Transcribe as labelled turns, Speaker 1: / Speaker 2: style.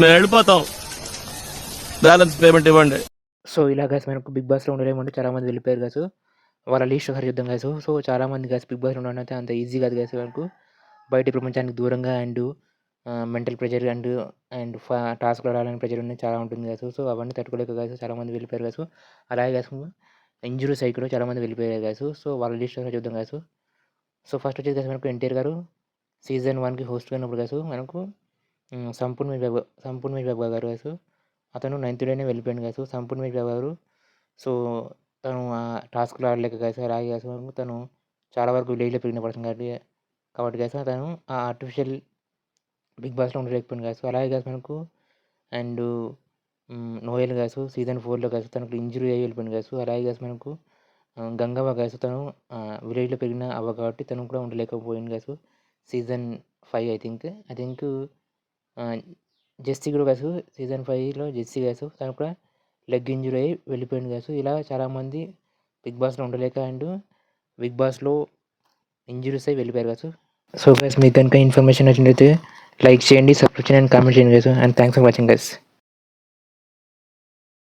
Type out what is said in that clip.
Speaker 1: మేము వెళ్ళిపోతాం. Balance payment ఇవ్వండి.
Speaker 2: సో ఇలా గైస్ మనకు బిగ్ బాస్లో ఉండలేమంటే చాలా మంది వెళ్ళిపోయారు కాసు వాళ్ళ లీస్ట్ ఒకసారి చూద్దాం కాసు సో చాలా మంది గైస్ బిగ్ బాస్లో ఉండడం అయితే అంత ఈజీ కాదు కాసు మనకు బయట ప్రపంచానికి దూరంగా and mental pressure and and టాస్క్లో రావాలనే ప్రెషర్ అనేది చాలా ఉంటుంది గైస్ సో అవన్నీ తట్టుకోలేక కాసు చాలా మంది వెళ్ళిపోయారు కాసు అలాగే కాసు ఇంజురీ సైడ్ కూడా చాలా మంది వెళ్ళిపోయారు కాసు సో వాళ్ళ లిస్ట్ ఒకసారి చూద్దాం కాసు సో ఫస్ట్ వచ్చేసి మనకు ఎన్టీఆర్ గారు. సీజన్ వన్కి హోస్ట్గా ఉన్నప్పుడు గైస్ మనకు సంపూర్ణ సంపూర్ణ మీ సంపూర్ణ బాబు గారు సో అతను నైన్త్ డేనే వెళ్ళిపోయాడు గైస్ సంపూర్ణ బాబు గారు. సో తను ఆ టాస్క్లో ఆడలేక గైస్ అలాగే గైస్ తను చాలా వరకు విలేజ్లో పెరిగిన పర్సన్ కాబట్టి కాబట్టి గైస్ తను ఆ ఆర్టిఫిషియల్ బిగ్ బాస్లో ఉండలేకపోయింది సో అలాగే గైస్ మనకు అండ్ నోయల్ కాసు సీజన్ ఫోర్లో కాసు తనకు ఇంజురీ అయ్యి వెళ్ళిపోయింది కాసు అలాగే కాసు మనకు గంగవ్వ కాసు తను విలేజ్లో పెరిగిన అవ్వ కాబట్టి తను కూడా ఉండలేకపోయింది కాసు season five I think I think Jessie కూడా కాసు సీజన్ ఫైవ్లో జెస్సీ కాసు తను కూడా లెగ్ ఇంజురీ అయ్యి వెళ్ళిపోయింది కాసు ఇలా చాలామంది బిగ్ బాస్లో ఉండలేక అండ్ బిగ్ బాస్లో ఇంజురీస్ అయ్యి వెళ్ళిపోయారు కాసు సో గైస్ మీకు కనుక ఇన్ఫర్మేషన్ వచ్చినట్లయితే లైక్ చేయండి సబ్స్క్రిప్షన్ అండ్ కామెంట్ చేయండి guys and thanks for watching guys